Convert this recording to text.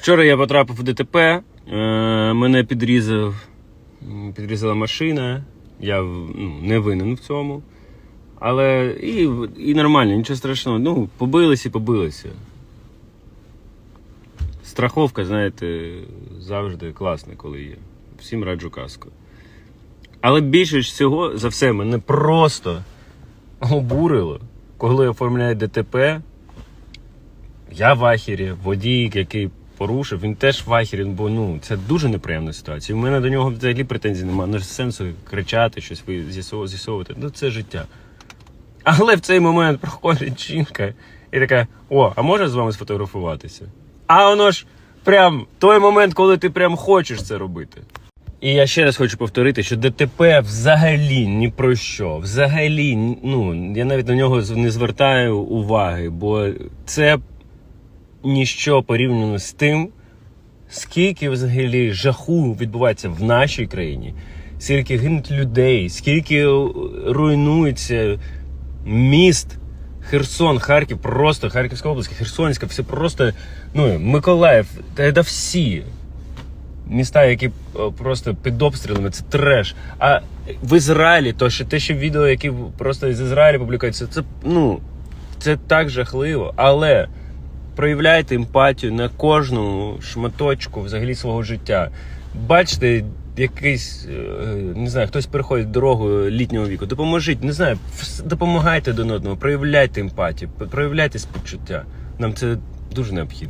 Вчора я потрапив в ДТП, е, мене підрізав, підрізала машина. Я ну, не винен в цьому. Але і, і нормально, нічого страшного. Ну, побилися і побилися. Страховка, знаєте, завжди класна, коли є. Всім раджу казку. Але більше всього за все мене просто обурило, коли оформляють ДТП. Я в ахері, водій, який порушив, він теж в ахері, бо ну це дуже неприємна ситуація. У мене до нього взагалі претензій немає. Не сенсу кричати, щось з'ясовувати. Ну це життя. Але в цей момент проходить жінка і така: о, а може з вами сфотографуватися? А воно ж прям той момент, коли ти прям хочеш це робити. І я ще раз хочу повторити, що ДТП взагалі ні про що. Взагалі, ну я навіть на нього не звертаю уваги, бо це ніщо порівняно з тим, скільки взагалі жаху відбувається в нашій країні, скільки гинуть людей, скільки е, руйнується міст. Херсон, Харків, просто Харківська область, Херсонська, все просто, ну, Миколаїв, та всі міста, які е, просто під обстрілами, це треш. А в Ізраїлі, то що те, що відео, які просто з Ізраїля публікуються, це ну це так жахливо. Але проявляйте емпатію на кожному шматочку взагалі свого життя. Бачите, якийсь е, не знаю, хтось переходить дорогу літнього віку. Допоможіть, не знаю, допомагайте один одному, проявляйте емпатію, проявляйте співчуття. Нам це дуже необхідно.